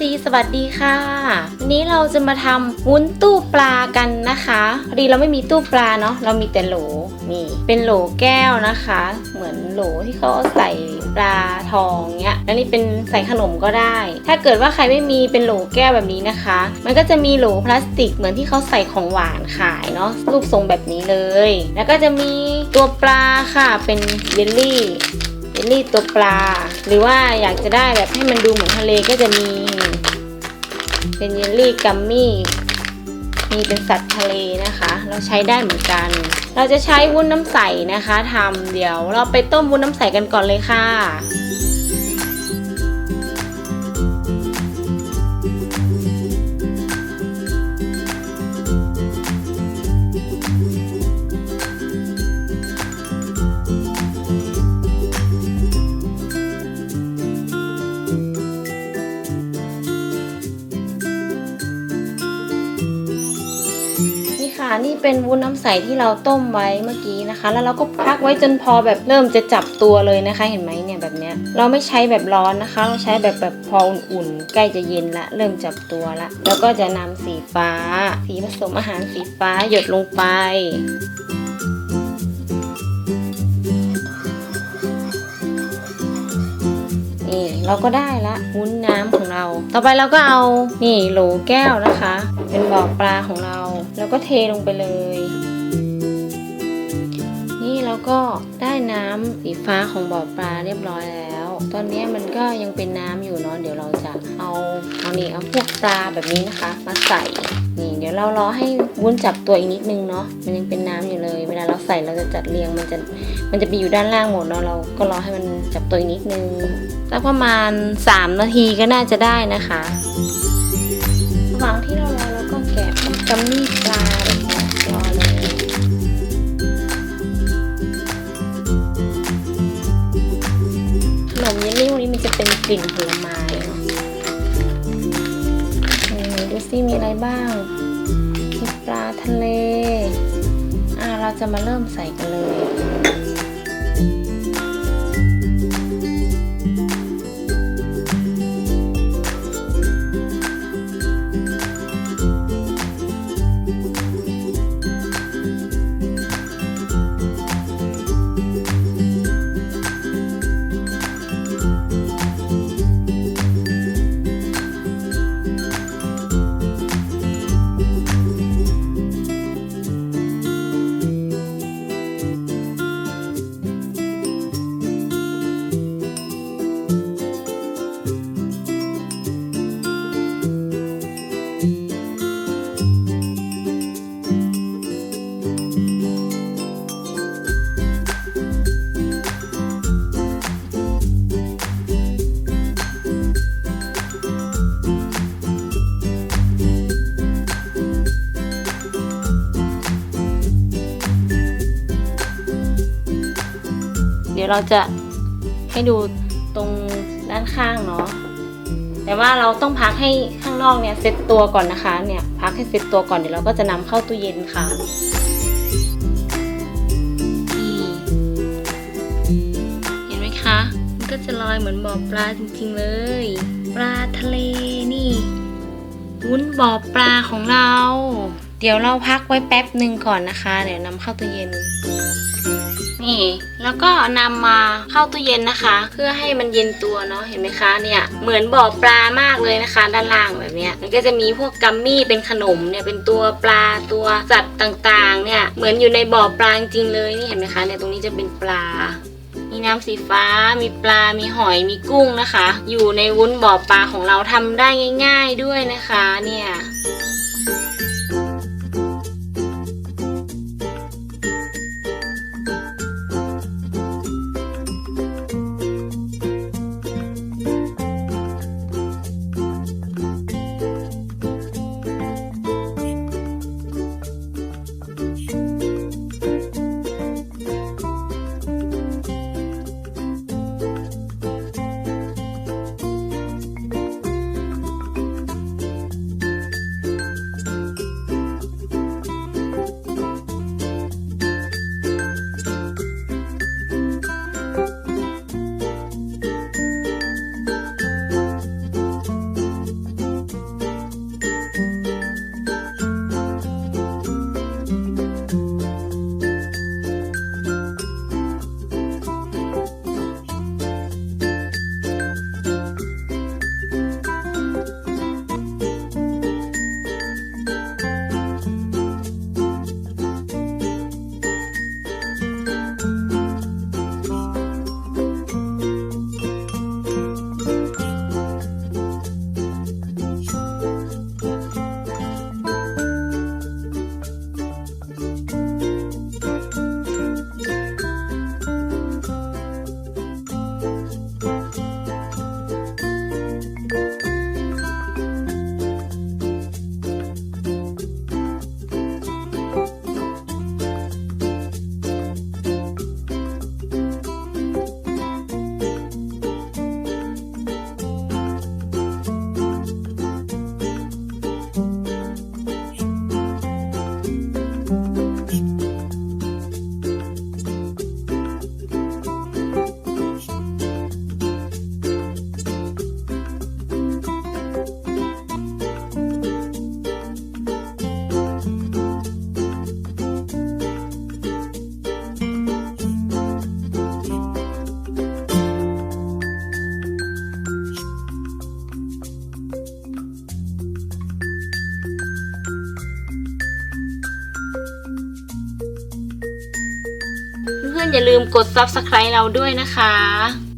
FC สวัสดีค่ะวันนี้เราจะมาทำวุ้นตู้ปลากันนะคะพอดีเราไม่มีตู้ปลาเนาะเรามีแต่โหลนี่เป็นโหลแก้วนะคะ เหมือนโหลที่เขาใส่ปลาทองเงี้ยแล้วนี่เป็นใส่ขนมก็ได้ ถ้าเกิดว่าใครไม่มีเป็นโหลแก้วแบบนี้นะคะ มันก็จะมีโหลพลาสติกเหมือนที่เขาใส่ของหวานขายเนาะรูปทรงแบบนี้เลย แล้วก็จะมีตัวปลาค่ะเป็นเยลลี่ ลลี่ตัวปลา หรือว่าอยากจะได้แบบให้มันดูเหมือนทะเลก็จะมี เป็นเยลลี่กัมมี่มีเป็นสัตว์ทะเลนะคะ เราใช้ได้เหมือนกัน เราจะใช้วุ้นน้ำใสนะคะทำเดี๋ยวเราไปต้มวุ้นน้ำใสกันก่อนเลยค่ะ ค่ะนี่เป็นวุ้นน้ำใสที่เราต้มไว้เมื่อกี้นะคะ แล้วเราก็พักไว้จนพอแบบเริ่มจะจับตัวเลยนะคะ เห็นไหมเนี่ยแบบเนี้ยเราไม่ใช้แบบร้อนนะคะ เราใช้แบบแบบพออุ่นๆใกล้จะเย็นละ เริ่มจับตัวละ แล้วก็จะนำสีฟ้า สีผสมอาหารสีฟ้าหยดลงไปนี่เราก็ได้ละวุ้นน้ำของเรา ต่อไปเราก็เอานี่โหลแก้วนะคะ เป็นบ่อปลาของเรา แล้วก็เทลงไปเลย นี่เราก็ได้น้ำสีฟ้าของบ่อปลาเรียบร้อยแล้ว ตอนนี้มันก็ยังเป็นน้ำอยู่เนาะเดี๋ยวเราจะเอาเอานี่เอาพวกปลาแบบนี้นะคะ มาใส่นี่เดี๋ยวเรารอให้วุ้นจับตัวอีกนิดนึงเนาะมันยังเป็นน้ำอยู่เลย เวลาเราใส่เราจะจัดเรียงมันจะมันจะไปอยู่ด้านล่างหมดเนาะเราก็รอให้มันจับตัวอีกนิดนึงสักประมาณ 3 นาทีก็น่าจะได้นะคะระ กกัมมี่ปลาแบบนี้รอเลยขนมเยลลี่พวกนี้มันจะเป็นกลิ่นผลไม้เนาะดูซิมีอะไรบ้างมีปลาทะเล อ่าเราจะมาเริ่มใส่กันเลย ดี๋ยวเราจะให้ดูตรงด้านข้างเนาะแต่ว่าเราต้องพักให้ข้างนอกเนี่ยเซ็ตตัวก่อนนะคะเนี่ยพักให้เซ็ตตัวก่อนเดี๋ยวเราก็จะนำเข้าตู้เย็นค่ะนี่เห็นไหมคะมันก็จะลอยเหมือนบ่อปลาจริงๆเลย ปลาทะเลนี่วุ้นบ่อปลาของเรา เดี๋ยวเราพักไว้แป๊บหนึ่งก่อนนะคะ เดี๋ยวนำเข้าตู้เย็น นี่ แล้วก็นำมาเข้าตู้เย็นนะคะ เพื่อให้มันเย็นตัวเนาะเห็นไหมคะเนี่ยเหมือนบ่อปลามากเลยนะคะ ด้านล่างแบบเนี้ยมันก็จะมีพวกกัมมี่เป็นขนมเนี่ยเป็นตัวปลาตัวสัตว์ต่างๆเนี่ยเหมือนอยู่ในบ่อปลาจริงเลยนี่เห็นไหมคะเนี่ยตรงนี้จะเป็นปลามีน้ำสีฟ้า มีปลา มีหอย มีกุ้งนะคะ อยู่ในวุ้นบ่อปลาของเราทำได้ง่าย ๆด้วยนะคะ เนี่ย อย่าลืมกด subscribe เราด้วยนะคะ